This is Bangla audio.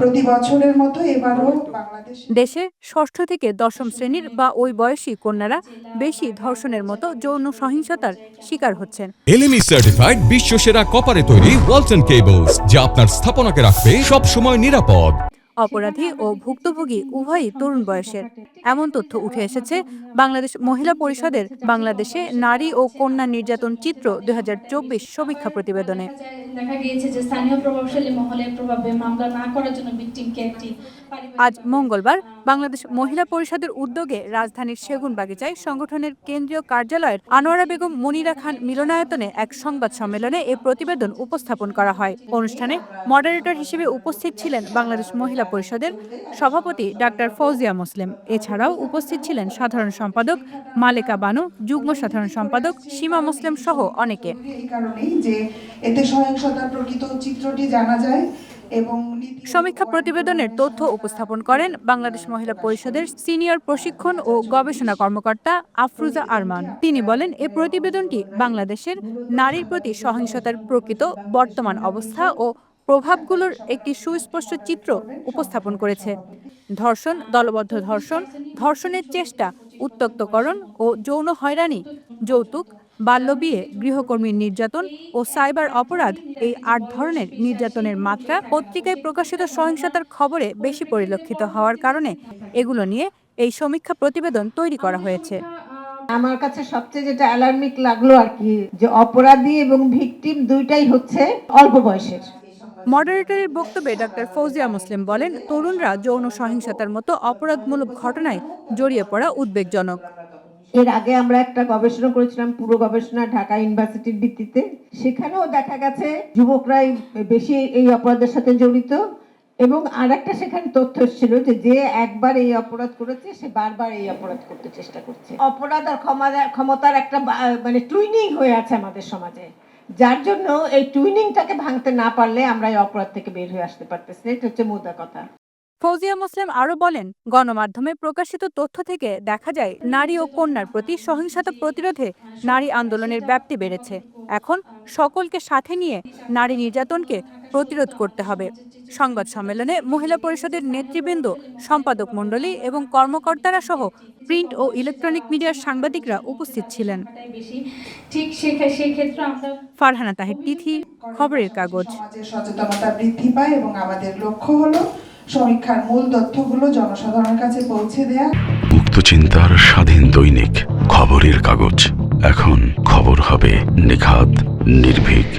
প্রতি বছরের মতো এবারও দেশে ষষ্ঠ থেকে দশম শ্রেণির বা ওই বয়সী কন্যারা বেশি ধর্ষণের মতো যৌন সহিংসতার শিকার হচ্ছেন। এলিমি সার্টিফাইড বিশ্বসেরা কপারে তৈরি ওয়ালটন কেবলস যা আপনার স্থাপনাকে রাখবে সব সময় নিরাপদ। অপরাধী ও ভুক্তভোগী উভয়ই তরুণ বয়সের। এমন তথ্য উঠে এসেছে বাংলাদেশ মহিলা পরিষদের বাংলাদেশে নারী ও কন্যা নির্যাতন চিত্র দুই সমীক্ষা প্রতিবেদনে। দেখা গিয়েছে যে স্থানীয় প্রভাবশালী মহলের প্রভাবে মামলা না করার জন্য ভিকটিমকে একটি আজ মঙ্গলবার বাংলাদেশ মহিলা পরিষদের উদ্যোগে রাজধানীর সেগুন বাগিচায় সংগঠনের কেন্দ্রীয় কার্যালয়ের আনোয়ারা বেগম মনিরা খান মিলনায়তনে এক সংবাদ সম্মেলনে এ প্রতিবেদন উপস্থাপন করা হয়। অনুষ্ঠানে মডারেটর হিসেবে উপস্থিত ছিলেন বাংলাদেশ মহিলা পরিষদের সভাপতি ডাক্তার ফৌজিয়া মুসলিম। এছাড়াও উপস্থিত ছিলেন সাধারণ সম্পাদক মালেকা বানু যুগ্ম সাধারণ সম্পাদক সীমা মুসলিম সহ অনেকে। যে এতে সহিংসতার প্রকৃত চিত্রটি জানা যায় এবং সমীক্ষা প্রতিবেদনের তথ্য উপস্থাপন করেন বাংলাদেশ মহিলা পরিষদের সিনিয়র প্রশিক্ষণ ও গবেষণা কর্মকর্তা আফরুজা আরমান। তিনি বলেন এ প্রতিবেদনটি বাংলাদেশের নারীর প্রতি সহিংসতার প্রকৃত বর্তমান অবস্থা ও প্রভাবগুলোর একটি সুস্পষ্ট চিত্র উপস্থাপন করেছে। ধর্ষণ, দলবদ্ধ ধর্ষণ, ধর্ষণের চেষ্টা উত্তক্তকরণ ও যৌন হয়রানি, যৌতুক বাল্যবিয়ে গৃহকর্মীর নির্যাতন ও সাইবার অপরাধ এই আট ধরনের নির্যাতনের মাত্রা পত্রিকায় প্রকাশিত সহিংসতার খবরে বেশি পরিলক্ষিত হওয়ার কারণে এগুলো নিয়ে এই সমীক্ষা প্রতিবেদন তৈরি করা হয়েছে। আমার কাছে সবচেয়ে যেটা অ্যালার্মিক লাগল আর কি, যে অপরাধী এবং ভিকটিম দুইটাই হচ্ছে অল্প বয়সের। মডারেটরের বক্তব্যে ডক্টর ফৌজিয়া মুসলিম বলেন, তরুণরা যৌন সহিংসতার মতো অপরাধমূলক ঘটনায় জড়িয়ে পড়া উদ্বেগজনক। এর আগে আমরা একটা গবেষণা করেছিলাম, পুরো গবেষণা ঢাকা ইউনিভার্সিটির ভিত্তিতে। সেখানেও দেখা গেছে যুবকরাই বেশি এই অপরাধের সাথে জড়িত এবং আর একটা সেখানে তথ্য ছিল যে যে একবার এই অপরাধ করেছে, সে বারবার এই অপরাধ করতে চেষ্টা করছে। অপরাধ আর ক্ষমতা ক্ষমতার একটা মানে টুইনিং হয়ে আছে আমাদের সমাজে। যার জন্য এই টুইনিংটাকে ভাঙতে না পারলে আমরা এই অপরাধ থেকে বের হয়ে আসতে পারতেছি না। এটা হচ্ছে মোদ্দা কথা ফৌজিয়া মুসলিম আরও বলেন, গণমাধ্যমে প্রকাশিত তথ্য থেকে দেখা যায়, নারী ও কন্যার প্রতি সহিংসতা প্রতিরোধে নারী আন্দোলনের ব্যাপ্তি বেড়েছে এখন সকলকে সাথে নিয়ে নারী নির্যাতনকে প্রতিরোধ করতে হবে। সংবাদ সম্মেলনে মহিলা পরিষদের নেতৃবৃন্দ সম্পাদক মণ্ডলী এবং কর্মকর্তারা সহ প্রিন্ট ও ইলেকট্রনিক মিডিয়ার সাংবাদিকরা উপস্থিত ছিলেন। ফারহানা তাহির তিথি খবরের কাগজ। সচেতনতা বৃদ্ধি পায় এবং আমাদের লক্ষ্য হলো সমীক্ষার মূল তথ্যগুলো জনসাধারণের কাছে পৌঁছে দেয়া। মুক্ত চিন্তার স্বাধীন দৈনিক খবরের কাগজ। এখন খবর হবে নিখাত নির্ভীক।